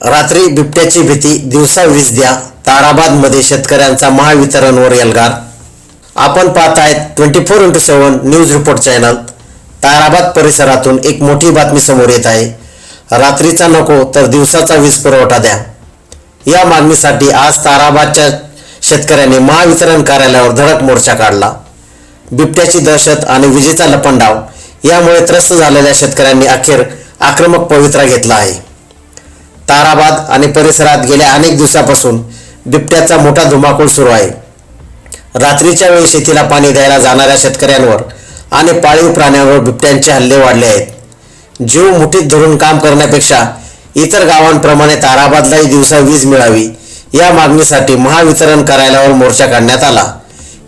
रात्री बिबट्याची भीती दिवसा वीज द्या ताराबादमध्ये शेतकऱ्यांचा महावितरणवर एल्गार आपण पाहत आहेत twenty four into seven news report channel Tarabad परिसरातून एक मोठी बातमी समोर येत आहे. रात्रीचा नको तर दिवसाचा वीज पुरवठा द्या. या मागणीसाठी आज ताराबादच्या शेतकऱ्यांनी महावितरण कार्यालयावर धडक मोर्चा काढला. बिबट्याची दहशत आणि विजेचा लपंडाव यामुळे त्रस्त झालेल्या शेतकऱ्यांनी अखेर आक्रमक पवित्रा घेतला आहे. ताराबाद आणि परिसरात गेल्या अनेक दिवसापासून बिबट्याचा मोठा धुमाकूळ सुरू आहे. रात्रीच्या वेळी शेतीला पाणी द्यायला जाणाऱ्या शेतकऱ्यांवर आणि पाळीव प्राण्यांवर बिबट्यांचे हल्ले वाढले आहेत. जीव मुठीत धरून काम करण्यापेक्षा इतर गावांप्रमाणे ताराबादलाही दिवसा वीज मिळावी या मागणीसाठी महावितरण कार्यालयावर मोर्चा काढण्यात आला.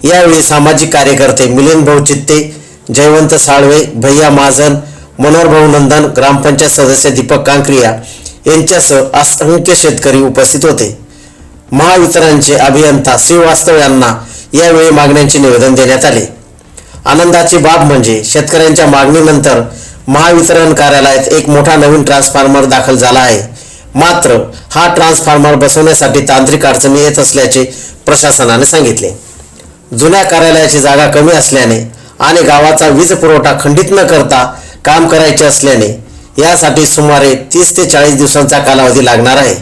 यावेळी सामाजिक कार्यकर्ते मिलिंद भाऊ चित्ते जयवंत साळवे भैया महाजन मनोहर भाऊ नंदन ग्रामपंचायत सदस्य दीपक कांक्रिया यांच्यासह असंख्य शेतकरी उपस्थित होते. महावितरणचे अभियंता श्रीवास्तव यांना यावेळी मागण्यांचे निवेदन देण्यात आले. आनंदाची बाब म्हणजे शेतकऱ्यांच्या मागणीनंतर महावितरण कार्यालयात एक मोठा नवीन ट्रान्सफॉर्मर दाखल झाला आहे. मात्र हा ट्रान्सफॉर्मर बसवण्यासाठी तांत्रिक अडचणी येत असल्याचे प्रशासनाने सांगितले. जुन्या कार्यालयाची जागा कमी असल्याने आणि गावाचा वीज पुरवठा खंडित न करता काम करायचे असल्याने यासाठी सुमारे तीस ते चाळीस दिवसांचा कालावधी लागणार आहे.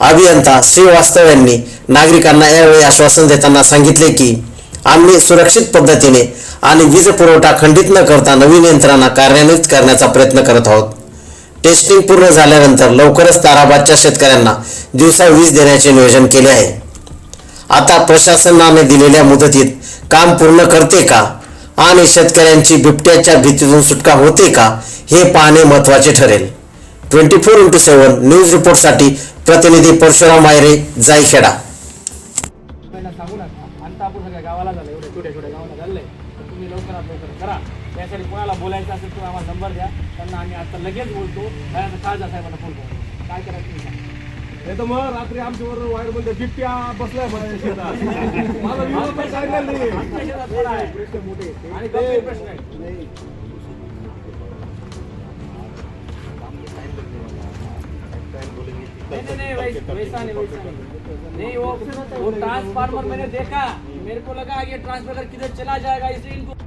अभियंता श्रीवास्तव यांनी नागरिकांना यावेळी आश्वासन देताना सांगितले की आम्ही सुरक्षित पद्धतीने आणि वीज पुरवठा खंडित न करता नवीन यंत्रणा कार्यान्वित करण्याचा प्रयत्न करत आहोत. टेस्टिंग पूर्ण झाल्यानंतर लवकरच ताराबादच्या शेतकऱ्यांना दिवसा वीज देण्याचे नियोजन केले आहे. आता प्रशासनाने दिलेल्या मुदतीत काम पूर्ण करते का? आणि शेतकऱ्यांची बिबट्याच्या भीतीतून सुटका होते का हे पाहणे महत्त्वाचे ठरेल. Twenty four into seven news रिपोर्टसाठी प्रतिनिधी परशुराम मायरे जायखेडा. सांगू आपण गावाला झालं गावाला तर तुम्ही लवकरात लवकर करा. त्यासाठी कोणाला बोलायचं असेल तर आम्हाला नंबर द्या. त्यांना आम्ही आता लगेच बोलतो. त्यानंतर साहेबांना फोन करतो काय करायचं? तुम्ही नाही तर मग रात्री आमच्यावर वायर मध्ये बिबट्या बसलाय म्हणे शेतात. मला विरोध पण सांगितलं नाही. आमच्या शेतात थोडा आहे. आणि गंभीर प्रश्न आहे नहीं नहीं नहीं वैसा नहीं वैसा नहीं नहीं वो वो ट्रांसफार्मर मैंने देखा मेरे को लगा ये ट्रांसफार्मर किधर चला जाएगा इसलिए इनको